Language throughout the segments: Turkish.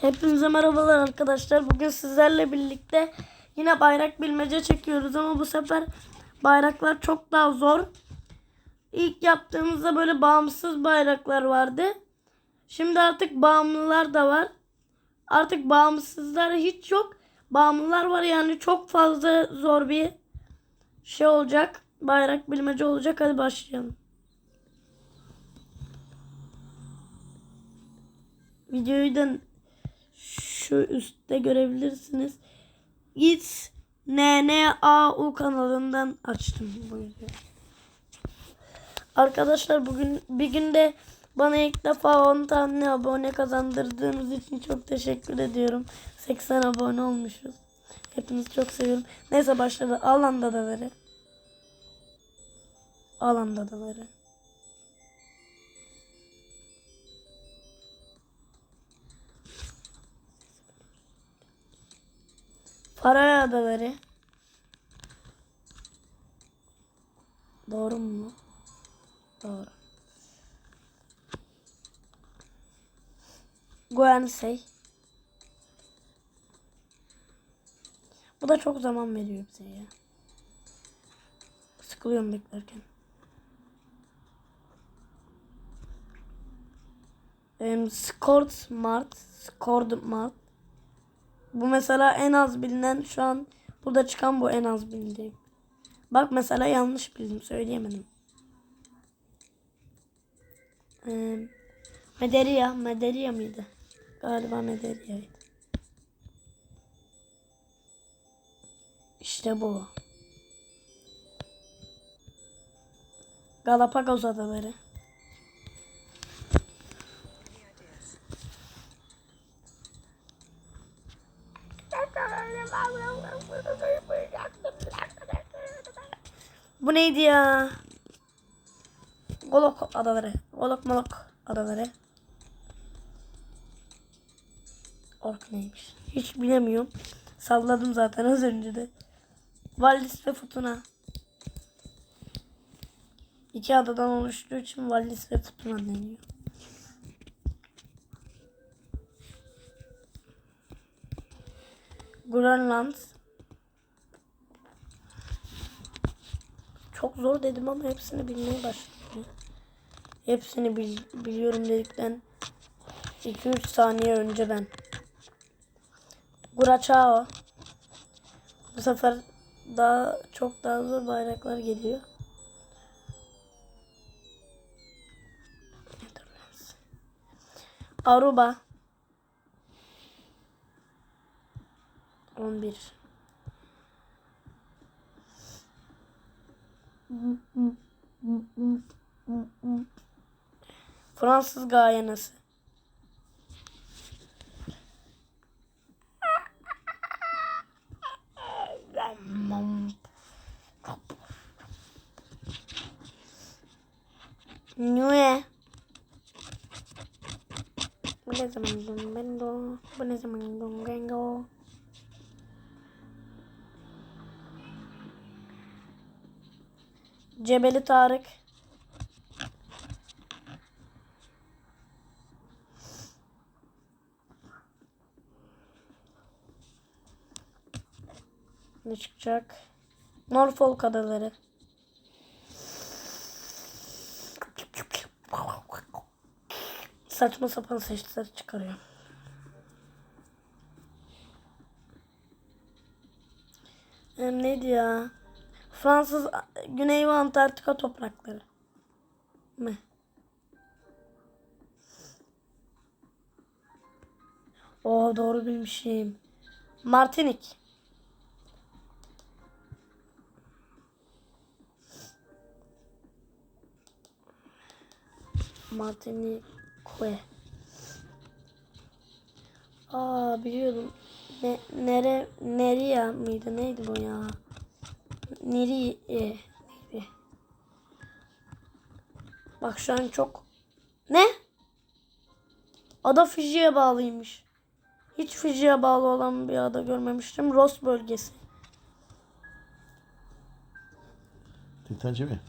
Hepinize merhabalar arkadaşlar. Bugün sizlerle birlikte yine bayrak bilmece çekiyoruz ama bu sefer bayraklar çok daha zor. İlk yaptığımızda böyle bağımsız bayraklar vardı. Şimdi artık bağımlılar da var. Artık bağımsızlar hiç yok. Bağımlılar var yani çok fazla zor bir şey olacak. Bayrak bilmece olacak. Hadi başlayalım. Videoyu da şu üstte görebilirsiniz. Git NNAU kanalından açtım bu videoyu. Arkadaşlar bugün bir günde bana ilk defa 10 tane abone kazandırdığınız için çok teşekkür ediyorum. 80 abone olmuşuz. Hepinizi çok seviyorum. Neyse başladı. Alan dadaları. Alan dadaları. Faroe Adaları. Doğru mu? Doğru. Guernsey. Bu da çok zaman veriyor bize ya. Sıkılıyorum beklerken. Um, scored smart. Scored smart. Bu mesela en az bilinen şu an burada çıkan bu en az bildiğim. Bak mesela yanlış bildim söyleyemedim. Ee, Mederia, Mederia mıydı? Galiba Mederia'ydı. İşte bu. Galapagos adaları. Bu neydi ya? Golok adaları. Golok molok adaları. Ork neymiş? Hiç bilemiyorum. Salladım zaten az önce de. Wallis ve Futuna. İki adadan oluştuğu için Wallis ve Futuna deniyor. Grönland. Çok zor dedim ama hepsini bilmeye başladım. Hepsini bil- biliyorum dedikten 2-3 saniye önce ben. Guraçao. Bu sefer daha çok daha zor bayraklar geliyor. Aruba. 11. Fransız Gayanası. Nue. Bu ne zaman dong bendo? Bu ne zaman dong gengo? Cebeli Tarık. Ne çıkacak? Norfolk adaları. Saçma sapan sesler çıkarıyor. Em neydi ya? Fransız Güney ve Antarktika toprakları. Mi? Oo doğru bilmişim. Martinik. Martinique. Aa biliyordum. Ne, nere, Neria mıydı? Neydi bu ya? Neri Bak şu an çok ne? Ada Fiji'ye bağlıymış. Hiç Fiji'ye bağlı olan bir ada görmemiştim. Ross bölgesi. Tintancı mi?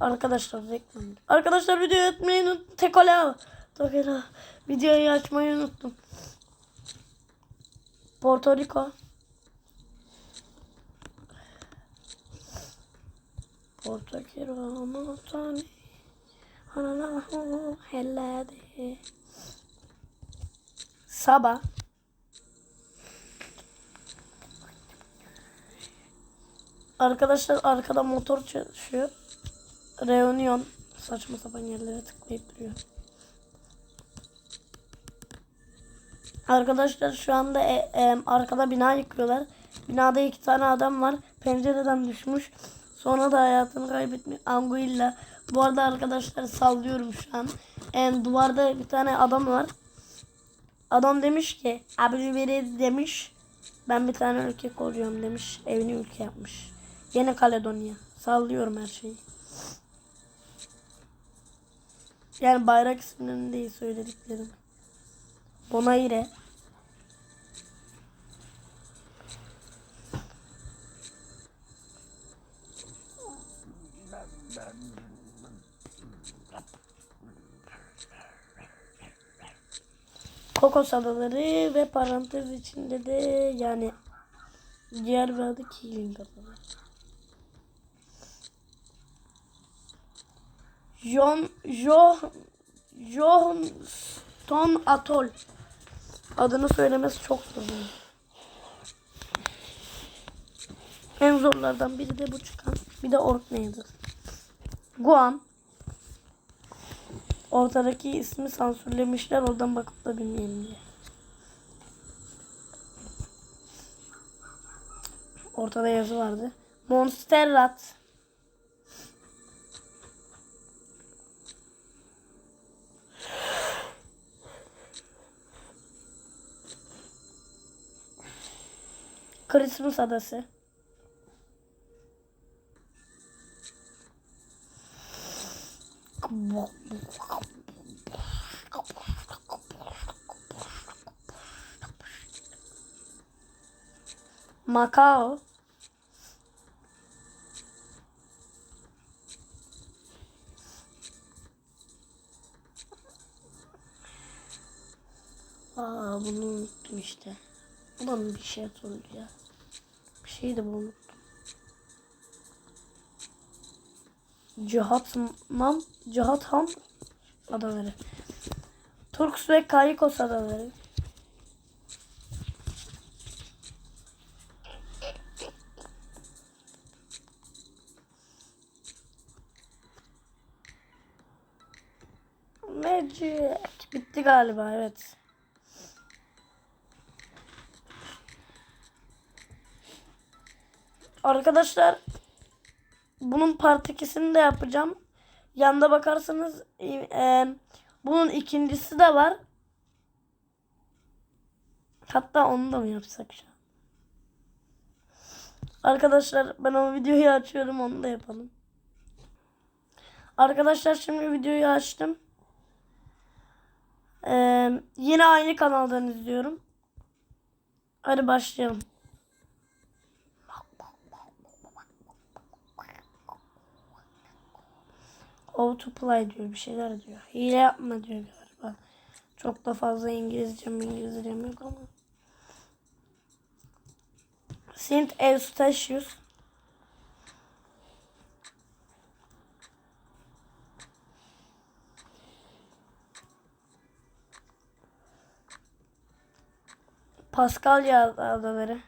Arkadaşlar reklam. Arkadaşlar videoyu atmayı unut. Tek ala. Cartagena. Videoyu açmayı unuttum. Porto Rico. Porto Rico Montani. Hanalahu hellade. Sabah. Arkadaşlar arkada motor çalışıyor. Reunion saçma sapan yerlere tıklayıp duruyor. Arkadaşlar şu anda e, e, arkada bina yıkıyorlar. Binada iki tane adam var. Pencereden düşmüş. Sonra da hayatını kaybetmiş. Anguilla. Bu arada arkadaşlar sallıyorum şu an. E, duvarda bir tane adam var. Adam demiş ki abi demiş ben bir tane ülke koruyorum demiş. Evini ülke yapmış. Yeni Kaledonya. Sallıyorum her şeyi. Yani bayrak isminin değil söylediklerim. Bonaire. Kokos adaları ve parantez içinde de yani diğer bir adı Keeling adaları. John Jo Johnston Atoll. Adını söylemesi çok zor. En zorlardan biri de bu çıkan. Bir de Orkney'dir. Guam. Ortadaki ismi sansürlemişler. Oradan bakıp da bilmeyelim diye. Ortada yazı vardı. Monsterrat. Christmas adası. Macao. Aa bunu unuttum işte. Ulan bir şey ya. Bir şey de unuttum. Cihatman, Cihathan adaları. Turks ve Caicos adaları. Magic. Bitti galiba evet. Arkadaşlar bunun part 2'sini de yapacağım. Yanda bakarsanız e, e, bunun ikincisi de var. Hatta onu da mı yapsak şu an? Arkadaşlar ben o videoyu açıyorum onu da yapalım. Arkadaşlar şimdi videoyu açtım. Ee, yine aynı kanaldan izliyorum. Hadi başlayalım. How to play diyor bir şeyler diyor. Hile yapma diyor galiba. Çok da fazla İngilizcem İngilizcem yok ama. Saint Eustatius. Paskalya adaları.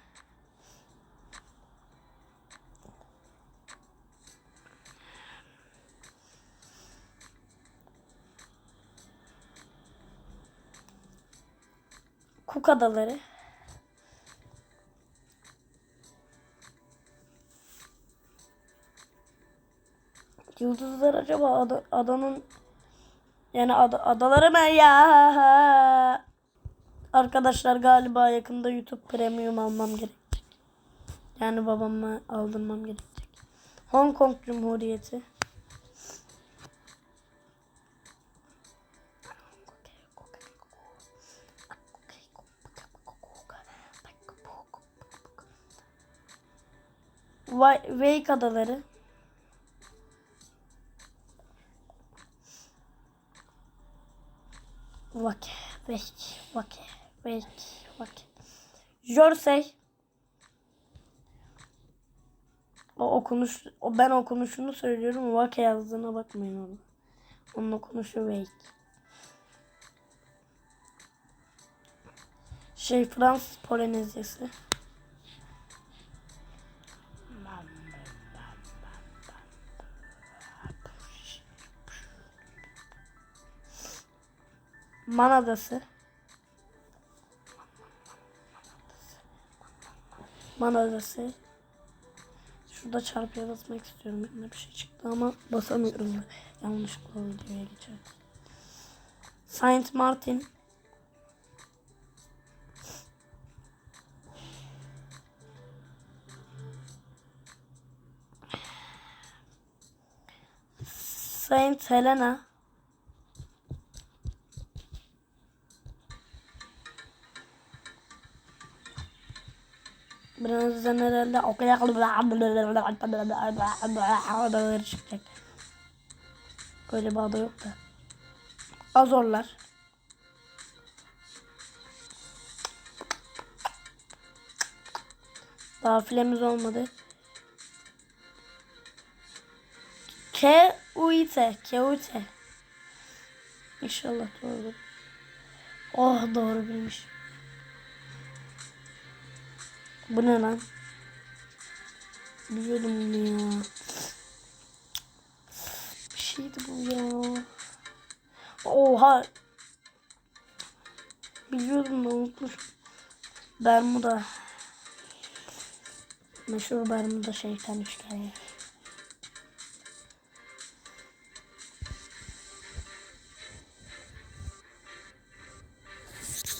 Cook adaları. Yıldızlar acaba ada, adanın yani ada, adaları mı ya? Arkadaşlar galiba yakında YouTube Premium almam gerekecek. Yani babama aldırmam gerekecek. Hong Kong Cumhuriyeti. Wa- Wake Adaları. Vake, vek, vake, vek, vake. Jorsey. O okunuş, o ben okunuşunu söylüyorum. Vake yazdığına bakmayın ona. Onun okunuşu vek. Şey Fransız Polinezyası. Man Adası. Man Adası. Şurada çarpıya basmak istiyorum. Elimde bir şey çıktı ama basamıyorum. Yanlışlıkla videoya geçerek. Saint Martin. Saint Helena. Birazdan herhalde o kadar adaları çıkacak. Böyle bir ada yok da. Azorlar. Daha filemiz olmadı. Keuite. Keuite. İnşallah doğrudur. Oh doğru bilmiş. Bu ne lan? Biliyordum bunu ya. Bir şeydi bu ya. Oha. Biliyordum da unutmuşum. Bermuda. Meşhur Bermuda şeytan üçgeni.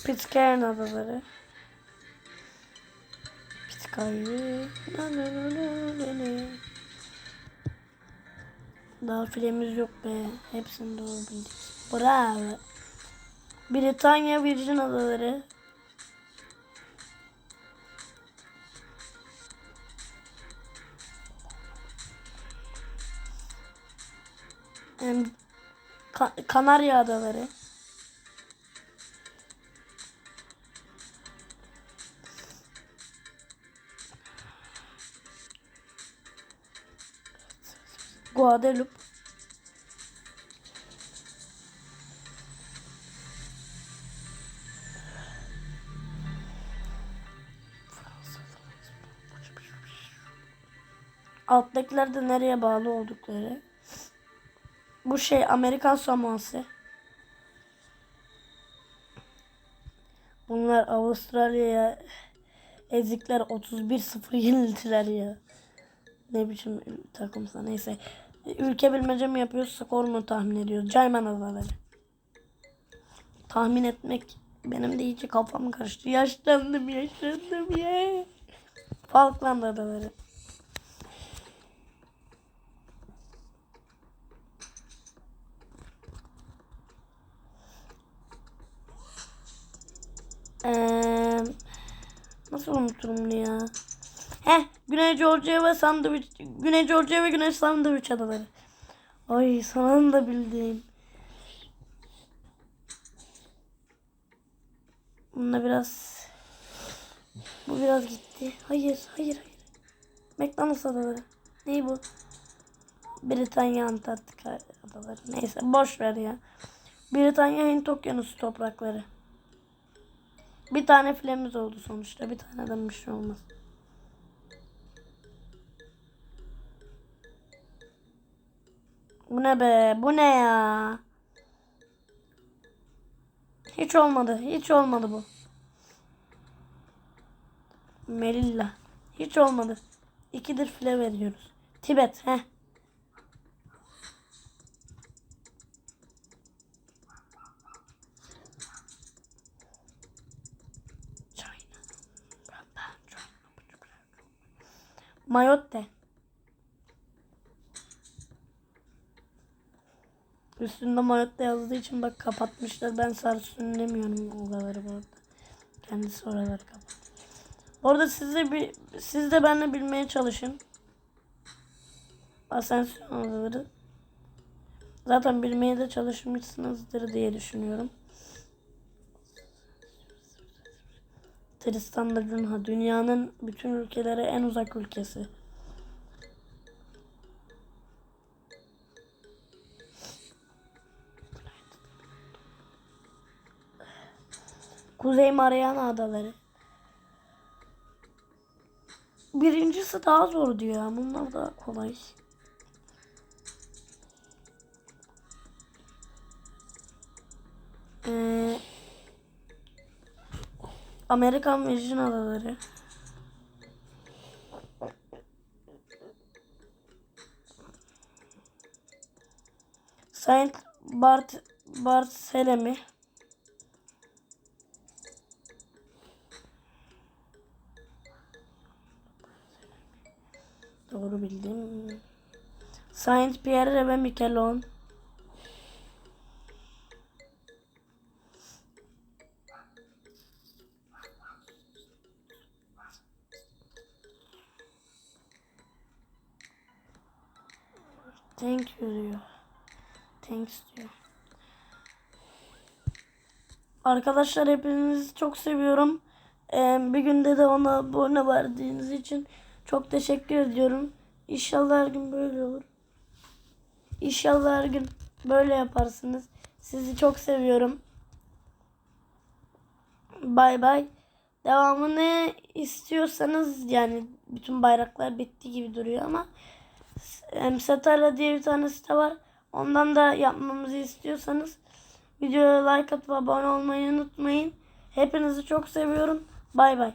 Pitcairn adaları. Pitcairn. Na. Daha filemiz yok be. Hepsini doğru bildik. Bravo. Britanya Virgin Adaları. Kanarya Adaları. Guadeloupe. Alttakiler de nereye bağlı oldukları. Bu şey Amerikan Samoası. Bunlar Avustralya'ya ezikler 31-0 yenildiler ya. Ne biçim takımsa neyse. Ülke bilmece mi yapıyoruz skor mu tahmin ediyoruz? Cayman adaları. Tahmin etmek benim de iyice kafam karıştı. Yaşlandım yaşlandım ya. Falkland adaları. Eee nasıl unuturum ya? Heh, Güney Georgia ve Sandviç, Güney Georgia ve Güney Sandviç adaları. Ay sana da bildim. Bunda biraz bu biraz gitti. Hayır, hayır, hayır. McDonald's adaları. Ney bu? Britanya Antarktika adaları. Neyse boş ver ya. Britanya Hint Okyanusu toprakları. Bir tane filemiz oldu sonuçta. Bir taneden bir şey olmaz. Bu ne be? Bu ne ya? Hiç olmadı. Hiç olmadı bu. Melilla. Hiç olmadı. İkidir file veriyoruz. Tibet. Heh. Mayotte. Üstünde Marat'ta yazdığı için bak kapatmışlar. Ben Sarsun demiyorum oraları bu arada. Kendisi oraları kapat. Bu arada siz de, bir, siz de benle bilmeye çalışın. Asansör odaları. Zaten bilmeye de çalışmışsınızdır diye düşünüyorum. Tristan da Cunha dünyanın bütün ülkelere en uzak ülkesi. Kuzey Mariana Adaları. Birincisi daha zor diyor. Bunlar daha kolay. Ee, Amerikan Virgin Adaları. Saint Bart Barthélemy. Doğru bildim. Saint Pierre ve Miquelon. Thank you diyor. Thanks diyor. Arkadaşlar hepinizi çok seviyorum. Ee, bir günde de ona abone verdiğiniz için çok teşekkür ediyorum. İnşallah her gün böyle olur. İnşallah her gün böyle yaparsınız. Sizi çok seviyorum. Bay bay. Devamını istiyorsanız yani bütün bayraklar bitti gibi duruyor ama em, Satara diye bir tane site var. Ondan da yapmamızı istiyorsanız videoya like atıp abone olmayı unutmayın. Hepinizi çok seviyorum. Bay bay.